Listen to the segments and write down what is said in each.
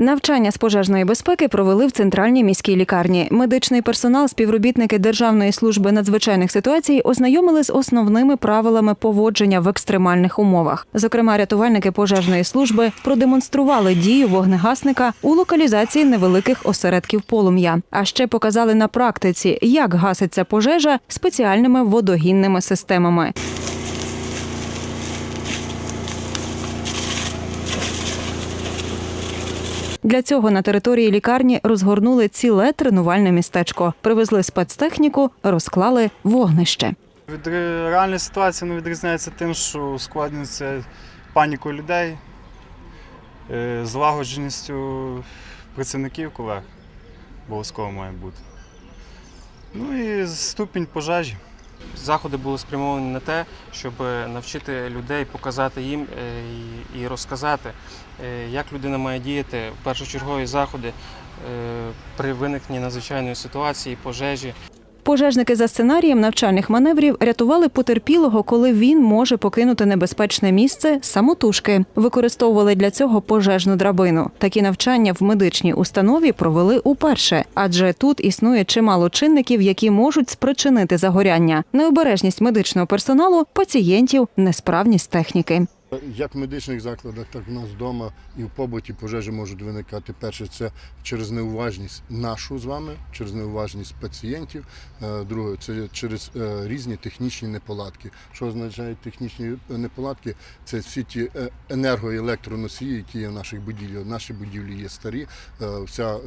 Навчання з пожежної безпеки провели в центральній міській лікарні. Медичний персонал, співробітники Державної служби надзвичайних ситуацій ознайомили з основними правилами поводження в екстремальних умовах. Зокрема, рятувальники пожежної служби продемонстрували дію вогнегасника у локалізації невеликих осередків полум'я. А ще показали на практиці, як гаситься пожежа спеціальними водогінними системами. Для цього на території лікарні розгорнули ціле тренувальне містечко, привезли спецтехніку, розклали вогнище. Від ре- реальної ситуації воно відрізняється тим, що ускладнюється панікою людей, е, злагодженістю працівників колег. Обов'язково має бути. Ну і ступінь пожежі. Заходи були спрямовані на те, щоб навчити людей, показати їм е, і- розказати, е, як людина має діяти першочергові заходи е, при виникненні надзвичайної ситуації, пожежі. Пожежники за сценарієм навчальних маневрів рятували потерпілого, коли він може покинути небезпечне місце самотужки. Використовували для цього пожежну драбину. Такі навчання в медичній установі провели уперше, адже тут існує чимало чинників, які можуть спричинити загоряння, необережність медичного персоналу, пацієнтів, несправність техніки. Як в медичних закладах, так в нас вдома і в побуті пожежі можуть виникати. Перше, це через неуважність нашу з вами, через неуважність пацієнтів. Е, Друге, це через е, різні технічні неполадки. Що означають технічні неполадки? Це всі ті е, енерго- і електроносії, які є в наших будівлях. Наші будівлі є старі, е, вся е,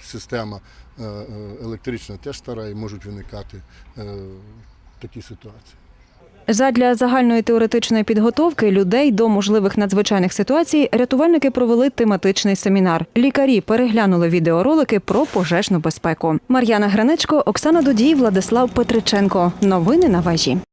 система е, е, електрична теж стара і можуть виникати е, такі ситуації. Задля загальної теоретичної підготовки людей до можливих надзвичайних ситуацій рятувальники провели тематичний семінар. Лікарі переглянули відеоролики про пожежну безпеку. Мар'яна Граничко, Оксана Додій, Владислав Петриченко. Новини на вежі.